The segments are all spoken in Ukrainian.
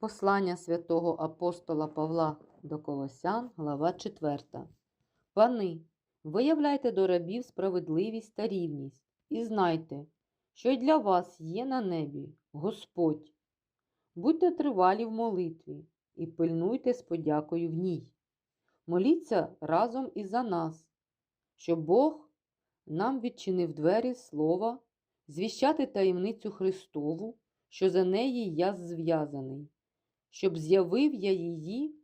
Послання святого апостола Павла до Колосян, глава 4. Пани, виявляйте до рабів справедливість та рівність, і знайте, що й для вас є на небі Господь. Будьте тривалі в молитві і пильнуйте з подякою в ній. Моліться разом і за нас, щоб Бог нам відчинив двері слова, звіщати таємницю Христову, що за неї я зв'язаний, щоб з'явив я її,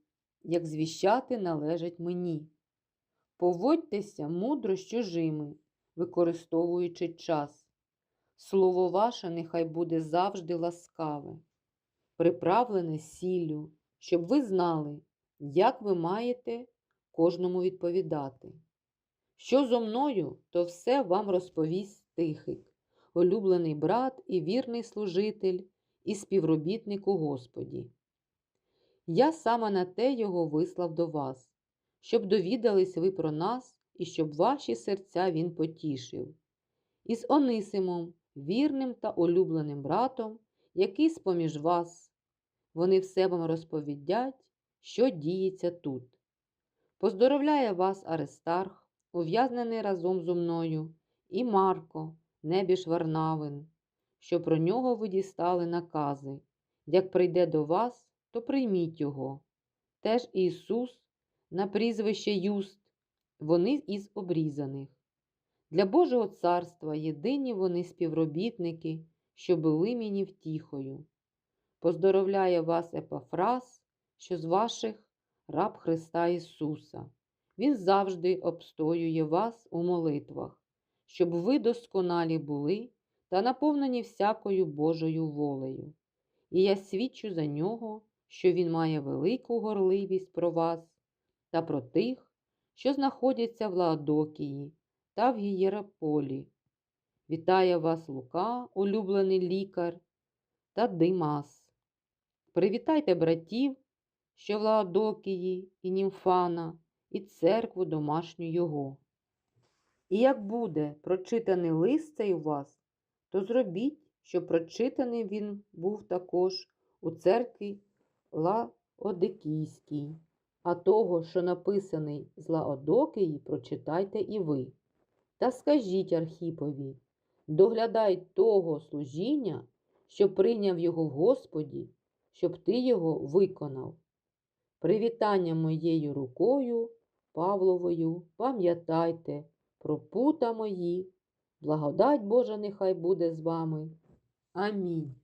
як звіщати належить мені. Поводьтеся мудро з чужими, використовуючи час. Слово ваше нехай буде завжди ласкаве, приправлене сіллю, щоб ви знали, як ви маєте кожному відповідати. Що зо мною, то все вам розповість Тихик, улюблений брат і вірний служитель і співробітник у Господі. Я саме на те його вислав до вас, щоб довідались ви про нас і щоб ваші серця він потішив. Із Онисимом, вірним та улюбленим братом, який з-поміж вас, вони все вам розповідять, що діється тут. Поздоровляє вас Аристарх, ув'язнений разом зо мною, і Марко, небіж Варнавин, що про нього ви дістали накази. Як прийде до вас, то прийміть його. Теж Ісус, на прізвище Юст, вони із обрізаних. Для Божого царства єдині вони співробітники, що були мені втіхою. Поздоровляє вас Епафрас, що з ваших раб Христа Ісуса. Він завжди обстоює вас у молитвах, щоб ви досконалі були та наповнені всякою Божою волею. І я свідчу за нього, що він має велику горливість про вас та про тих, що знаходяться в Лаодокії та в Гієраполі. Вітає вас Лука, улюблений лікар, та Димас. Привітайте братів, що в Лаодокії і Німфана, і церкву домашню його. І як буде прочитаний лист цей у вас, то зробіть, щоб прочитаний він був також у церкві Лаодикійській, а того, що написаний з Лаодокії, прочитайте і ви. Та скажіть Архіпові, доглядай того служіння, що прийняв його в Господі, щоб ти його виконав. Привітання моєю рукою, Павловою, пам'ятайте про пута мої, благодать Божа нехай буде з вами. Амінь.